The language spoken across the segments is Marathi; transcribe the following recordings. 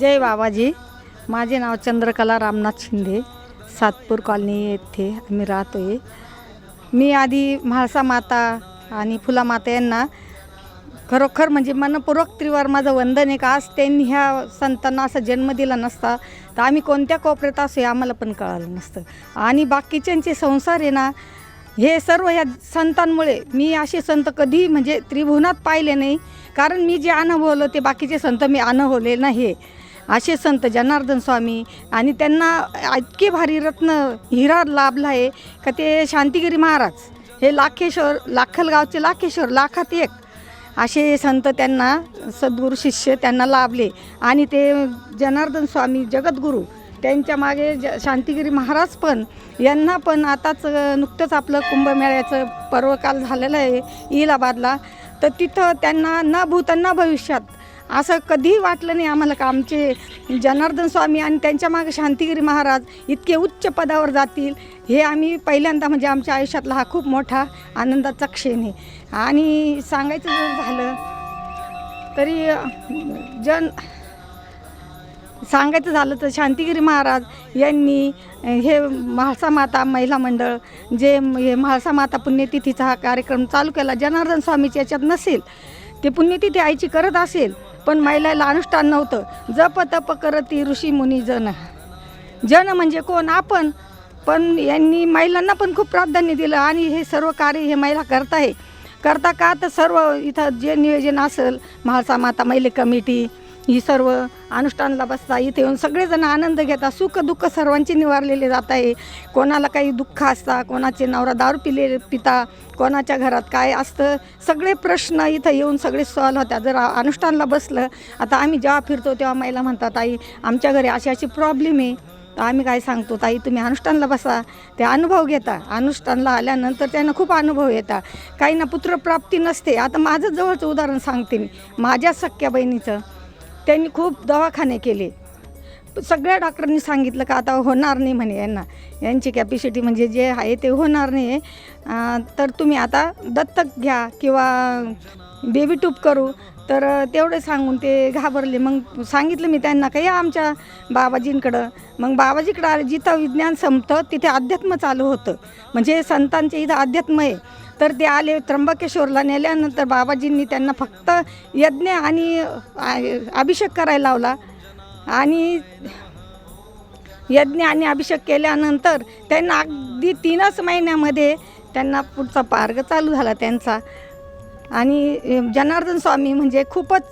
जय बाबाजी. माझे नाव चंद्रकला रामनाथ शिंदे. सातपूर कॉलनी येथे आम्ही राहतो आहे मी आधी म्हाळसा माता आणि फुला माता यांना खरोखर म्हणजे मनपूर्वक त्रिवार माझं वंदन आहे का आज त्यांनी ह्या संतांना असा जन्म दिला नसता तर आम्ही कोणत्या कोपऱ्यात असू हे आम्हाला पण कळालं नसतं. आणि बाकीच्यांचे संसार आहे ना हे सर्व ह्या संतांमुळे मी असे संत कधी म्हणजे त्रिभुवनात पाहिले नाही. कारण मी जे अनुभवलं ते बाकीचे संत मी अनुभवले नाही. असे संत जनार्दन स्वामी आणि त्यांना इतके भारी रत्न हिरा लाभला आहे का ते शांतिगिरी महाराज. हे लाखेश्वर लाखलगावचे लाखेश्वर लाखात एक. असे संत त्यांना सद्गुरू शिष्य त्यांना लाभले. आणि ते जनार्दन स्वामी जगद्गुरू त्यांच्या मागे ज शांतिगिरी महाराज पण यांना पण आताच नुकतंच आपलं कुंभमेळ्याचं पर्वकाल झालेलं आहे इलाहाबादला. तर तिथं त्यांना न भूतांना भविष्यात असं कधीही वाटलं नाही आम्हाला का आमचे जनार्दन स्वामी आणि त्यांच्या मागे शांतिगिरी महाराज इतके उच्च पदावर जातील हे आम्ही पहिल्यांदा म्हणजे आमच्या आयुष्यातला हा खूप मोठा आनंदाचा क्षण आहे. आणि सांगायचं जर झालं तरी जन सांगायचं झालं तर शांतिगिरी महाराज यांनी हे म्हाळसा माता महिला मंडळ जे हे म्हाळसा माता पुण्यतिथीचा हा कार्यक्रम चालू केला. जनार्दन स्वामीच्या याच्यात नसेल. ते पुण्यतिथी आईची करत असेल पण महिलाला अनुष्ठान नव्हतं. जप तप करती ऋषी मुनी जन. जन म्हणजे कोण? आपण. पण यांनी महिलांना पण खूप प्राधान्य दिलं आणि हे सर्व कार्य हे महिला करत आहे. करता का तर सर्व इथं जे नियोजन असेल म्हाळसा माता महिला कमिटी ही सर्व अनुष्ठानला बसता इथे येऊन सगळेजण आनंद घेतात सुख दुःख सर्वांचे निवारलेले जात आहे. कोणाला काही दुःख असता कोणाचे नवरा दारू पिले पिता कोणाच्या घरात काय असतं सगळे प्रश्न इथं येऊन सगळे सॉल्व होतात. जर अनुष्ठानला बसलं आता आम्ही जेव्हा फिरतो तेव्हा महिला म्हणतात आई आमच्या घरी अशी अशी प्रॉब्लेम आहे. तर आम्ही काय सांगतो ताई तुम्ही अनुष्ठानला बसा. ते अनुभव घेता. अनुष्ठानला आल्यानंतर त्यांना खूप अनुभव येतात काहींना पुत्रप्राप्ती नसते. आता माझं जवळचं उदाहरण सांगते मी. माझ्या सख्या बहिणीचं. त्यांनी खूप दवाखाने केले. सगळ्या डॉक्टरांनी सांगितलं का आता होणार नाही म्हणे यांना. यांची कॅपॅसिटी म्हणजे जे आहे ते होणार नाही तर तुम्ही आता दत्तक घ्या किंवा बेबी ट्यूब करू. तर तेवढे सांगून ते घाबरले. मग सांगितलं मी त्यांना का या आमच्या बाबाजींकडं. मग बाबाजीकडं आले. जिथं विज्ञान संपतं तिथे अध्यात्म चालू होतं. म्हणजे संतांचे इथं अध्यात्म आहे. तर ते आले त्र्यंबकेश्वरला नेल्यानंतर बाबाजींनी त्यांना फक्त यज्ञ आणि अभिषेक करायला लावला. आणि यज्ञ आणि अभिषेक केल्यानंतर त्यांना अगदी तीनच महिन्यामध्ये त्यांना पुढचा मार्ग चालू झाला त्यांचा. आणि जनार्दन स्वामी म्हणजे खूपच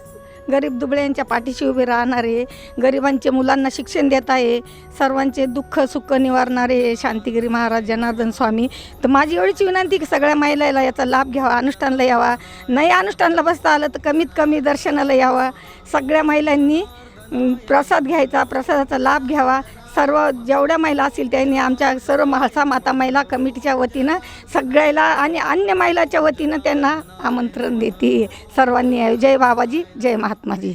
गरीब दुबळ्यांच्या पाठीशी उभे राहणारे गरिबांचे मुलांना शिक्षण देत आहे सर्वांचे दुःख सुख निवारणारे शांतिगिरी महाराज जनार्दन स्वामी. तर माझी एवढीच विनंती की सगळ्या महिलाला याचा लाभ घ्यावा अनुष्ठानला यावा. नाही अनुष्ठानला बसता आलं तर कमीत कमी दर्शनाला यावा. सगळ्या महिलांनी प्रसाद घ्यायचा प्रसादाचा लाभ घ्यावा. सर्व जेवढ्या महिला असतील त्यांनी आमच्या सर्व म्हाळसा माता महिला कमिटीच्या वतीनं सगळ्याला आणि अन्य महिलाच्या वतीनं त्यांना आमंत्रण देते. सर्वांनी जय बाबाजी जय महात्माजी.